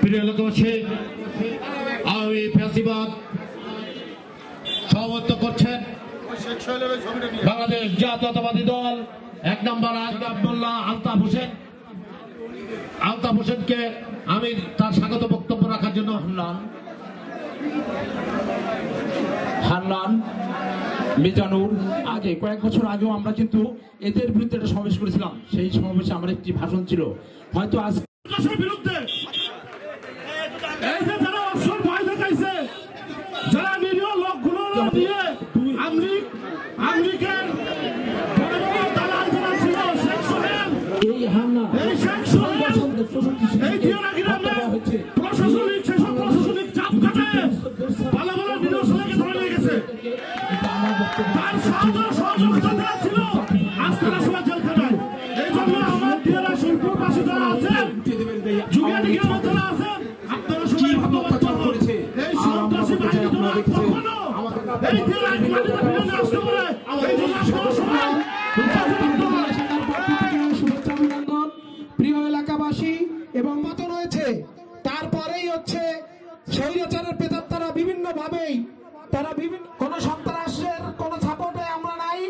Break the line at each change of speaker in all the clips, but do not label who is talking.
প্রিয় এলাকাবাসী আওয়ামী ফ্যাসিবাদ করছেন। বাংলাদেশ জাতীয়তাবাদী দল, এক নম্বর আবদুল্লাহ আলতাফ হোসেন। আলতাফ হোসেনকে আমি তার স্বাগত বক্তব্য রাখার জন্য আহ্বান
হান্নান মিজানুর, আগে কয়েক বছর আগেও আমরা কিন্তু এদের বিরুদ্ধে একটা সমাবেশ করেছিলাম। সেই সমাবেশে আমার একটি ভাষণ ছিল। হয়তো আজ
বিরুদ্ধে এই যে যারা অবসর ভয় দেখাইছে যারা নিরীহ লোকগুলো দিয়ে শেখ সোহেল
এই হান্না
এই শেখ সোহেল এই দিয়ানাগিরা প্রশাসনিক সেসব প্রশাসনিক চাপ কাটে। ভালো ভালো নিরীহ ছেলেকে ধরে নিয়ে গেছে। তার সাহায্য সহযোগিতা ছিল। আজ তারা সবাই
প্রিয় এলাকাবাসী এবং মত রয়েছে, তারপরেই হচ্ছে স্বৈরাচারের প্রেতাত্মারা বিভিন্ন ভাবেই তারা বিভিন্ন কোন সন্ত্রাসের কোন সাপোর্টে আমরা নাই।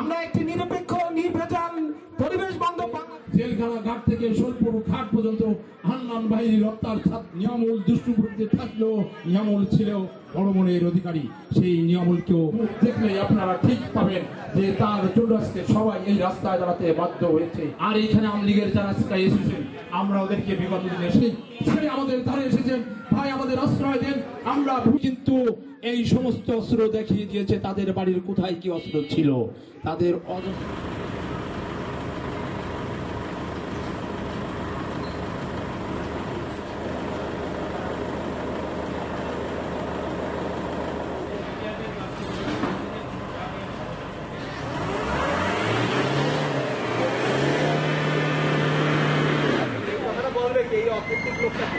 আমরা একটি নিরপেক্ষ
জেলখানা ঘাট থেকে সোলপুর ঘাট পর্যন্ত হান্নান বাহিনীর রপ্তার নিয়মুল দুষ্টুপ্রকৃতি থাকলেও নিয়মুল ছিল বড় মনের অধিকারী। সেই নিয়মুলকেও দেখলে আপনারা ঠিক পাবেন যে তার জন্য সবাই এই রাস্তায় দাঁড়াতে বাধ্য হয়েছে। আর এইখানে আওয়ামী লীগের যারা আজকে এসেছেন, আমরা ওদেরকে দিনে সেই ছেড়ে আমাদের ধারে এসেছেন, ভাই আমাদের আশ্রয় দেন, আমরা কিন্তু এই সমস্ত অস্ত্র দেখিয়ে দিয়েছে, তাদের বাড়ির কোথায় কি অস্ত্র ছিল? তাদের অজ- প্রত্যেক লোকটাকে